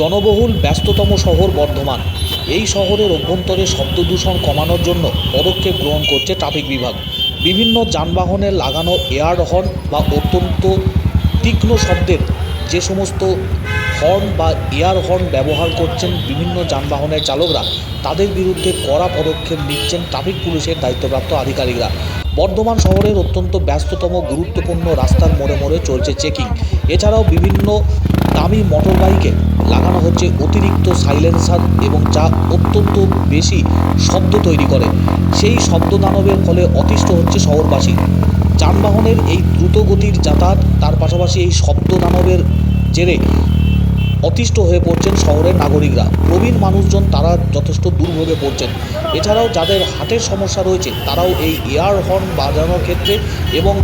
জনবহুল ব্যস্ততম শহর বর্ধমান। এই শহরের অভ্যন্তরে শব্দ দূষণ কমানোর জন্য পদক্ষেপ গ্রহণ করছে ট্রাফিক বিভাগ। বিভিন্ন যানবাহনে লাগানো এয়ার হর্ন বা অত্যন্ত তীক্ষ্ণ শব্দের যে সমস্ত হর্ন বা এয়ার হর্ন ব্যবহার করছেন বিভিন্ন যানবাহনের চালকরা, তাদের বিরুদ্ধে কড়া পদক্ষেপ নিচ্ছেন ট্রাফিক পুলিশের দায়িত্বপ্রাপ্ত আধিকারিকরা। বর্ধমান শহরের অত্যন্ত ব্যস্ততম, গুরুত্বপূর্ণ রাস্তার মোড়ে মোড়ে চলছে চেকিং। এছাড়াও বিভিন্ন দামি মোটর বাইকে লাগানো হচ্ছে অতিরিক্ত সাইলেন্সার এবং যা অত্যন্ত বেশি শব্দ তৈরি করে। সেই শব্দ দানবের ফলে অতিষ্ঠ হচ্ছে শহরবাসী। যানবাহনের এই দ্রুতগতির যাতায়াত, তার পাশাপাশি এই শব্দ দানবের জেরে অতিষ্ঠ হয়ে পড়ছেন শহরের নাগরিকরা। প্রবীণ মানুষজন তারা যথেষ্ট দুর্ভোগে পড়ছেন। এছাড়াও যাদের হাটের সমস্যা রয়েছে, তারাও এই এয়ার হর্ন বাজানোর ক্ষেত্রে এবং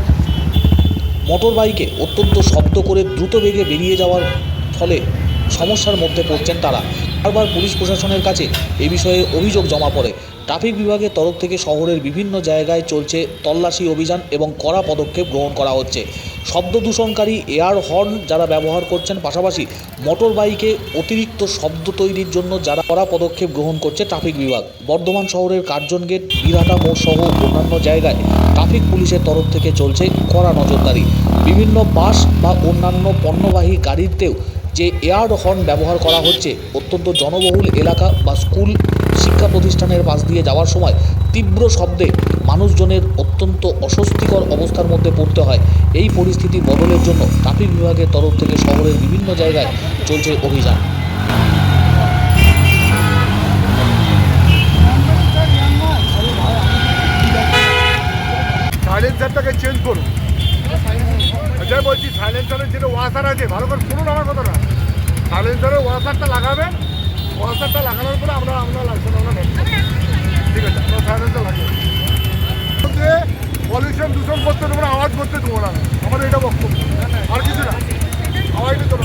মোটর বাইকে অত্যন্ত শব্দ করে দ্রুত বেগে বেরিয়ে যাওয়ার ফলে সমস্যার মধ্যে পড়ছেন তারা। বারবার পুলিশ প্রশাসনের কাছে এ বিষয়ে অভিযোগ জমা পড়ে। ট্রাফিক বিভাগের তরফ থেকে শহরের বিভিন্ন জায়গায় চলছে তল্লাশি অভিযান এবং কড়া পদক্ষেপ গ্রহণ করা হচ্ছে। শব্দ দূষণকারী এয়ার হর্ন যারা ব্যবহার করছেন, পাশাপাশি মোটর বাইকে অতিরিক্ত শব্দ তৈরির জন্য যারা কড়া পদক্ষেপ গ্রহণ করছে ট্রাফিক বিভাগ। বর্ধমান শহরের কার্জন গেট বিরাটা মোড় সহ অন্যান্য জায়গায় ট্রাফিক পুলিশের তরফ থেকে চলছে কড়া নজরদারি। বিভিন্ন বাস বা অন্যান্য পণ্যবাহী গাড়িতেও যে এয়ার হর্ন ব্যবহার করা হচ্ছে, অত্যন্ত জনবহুল এলাকা বা স্কুল শিক্ষা প্রতিষ্ঠানের পাশ দিয়ে যাওয়ার সময় তীব্র শব্দে মানুষজনের অত্যন্ত অস্বস্তিকর অবস্থার মধ্যে পড়তে হয়। এই পরিস্থিতি বদলের জন্য ট্রাফিক বিভাগের তরফ থেকে শহরের বিভিন্ন জায়গায় চলছে অভিযান। সাইলেন্সারটাকে চেঞ্জ করুন। এটাই বলছি, সাইলেন্সারের যেটা ওয়াসার আছে, ভালো করে শুনুন আমার কথাটা। সাইলেন্সারের ওয়াসারটা লাগাবেন ওয়াসারটা লাগানোর পরে আমরা আমরা লাগছে আমরা নেব। ঠিক আছে, আমরা সাইলেন্সার লাগাবো পলিউশন দূষণ করতে দেবো না আওয়াজ করতে দেবো না। আমাদের এটা বক্তব্য। আর কিছু না। আওয়াজ দিতে